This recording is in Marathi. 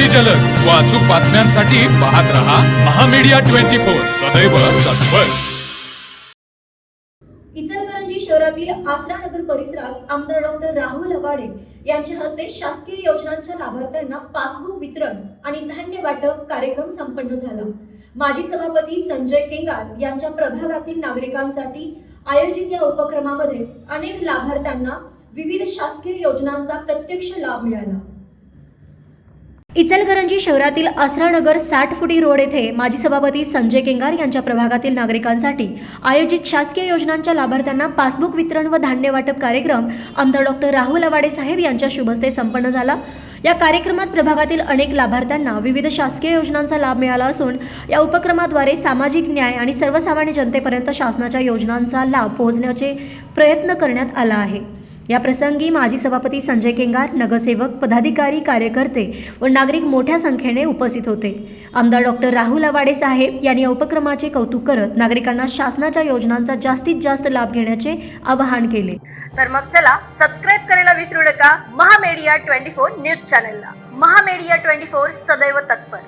अगदी जलद. व अचूक बातम्यांसाठी पाहत रहा महामीडिया ट्वेंटी फोर. सदैव तत्पर. इचलकरंजी शहरातील आसरानगर परिसरात आमदार डॉक्टर राहुल अवाडे यांच्या हस्ते शासकीय योजनांच्या लाभार्थ्यांना पासबुक वितरण आणि धान्य वाटप कार्यक्रम संपन्न झाला. माजी सभापती संजय केंगार यांच्या प्रभागातील नागरिकांसाठी आयोजित या उपक्रमामध्ये अनेक लाभार्थ्यांना विविध शासकीय योजनांचा प्रत्यक्ष लाभ मिळाला. इचलकरंजी शहरातील आसरानगर साठ फुटी रोड येथे माजी सभापती संजय केंगार यांच्या प्रभागातील नागरिकांसाठी आयोजित शासकीय योजनांच्या लाभार्थ्यांना पासबुक वितरण व धान्य वाटप कार्यक्रम आमदार डॉक्टर राहुल आवाडे साहेब यांच्या शुभस्ते संपन्न झाला. या कार्यक्रमात प्रभागातील अनेक लाभार्थ्यांना विविध शासकीय योजनांचा लाभ मिळाला असून या उपक्रमाद्वारे सामाजिक न्याय आणि सर्वसामान्य जनतेपर्यंत शासनाच्या योजनांचा लाभ पोहोचण्याचे प्रयत्न करण्यात आला आहे. या प्रसंगी माजी सभापती संजय केंगार नगरसेवक पदाधिकारी कार्यकर्ते व नागरिक मोठ्या संख्येने उपस्थित होते. आमदार डॉक्टर राहुल आवाडे साहेब यांनी या उपक्रमाचे कौतुक करत नागरिकांना शासनाच्या योजनांचा जास्तीत जास्त लाभ घेण्याचे आवाहन केले. तर मग चला सबस्क्राईब करायला विसरू नका. महामेडिया ट्वेंटी फोर न्यूज चॅनलला. महामेडिया ट्वेंटी फोर सदैव तत्पर.